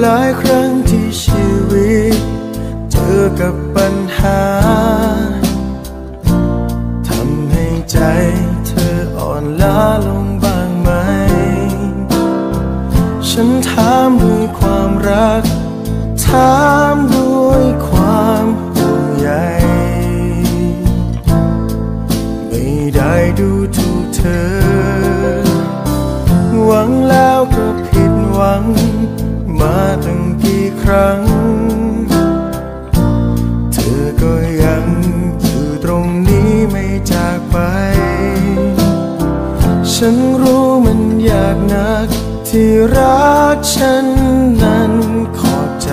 หลายครั้งที่ชีวิต เจอกับปัญหาทำให้ใจเธออ่อนล้าลงบ้างไหม ฉันถามด้วยความรักถาม ฉันรู้มันยากนัก ที่รักฉันนั้นขอบใจ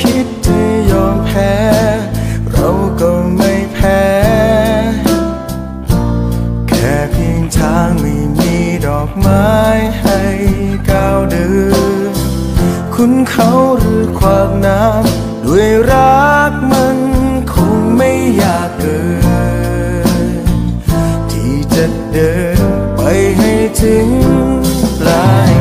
คิดจะยอมแพ้ เราก็ไม่แพ้ แค่เพียงทางไม่มีดอกไม้ให้ก้าวเดินคุณเขาหรือขวากน้ำด้วยรักมันคงไม่ยากเกิน ที่จะเดินไปให้ถึงปลาย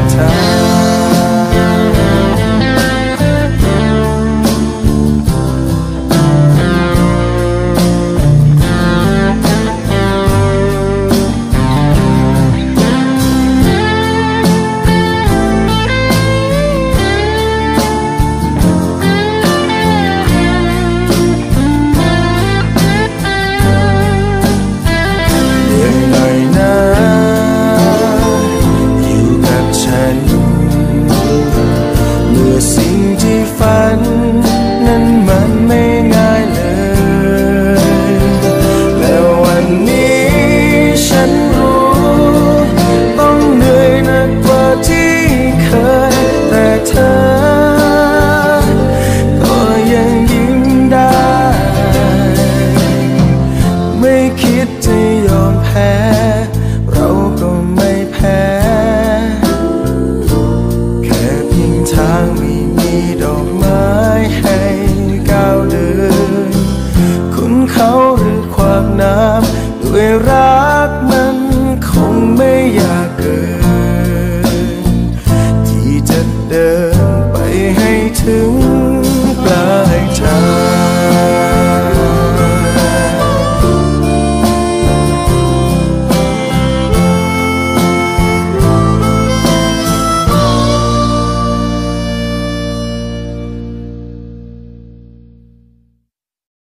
ำด้วยรัก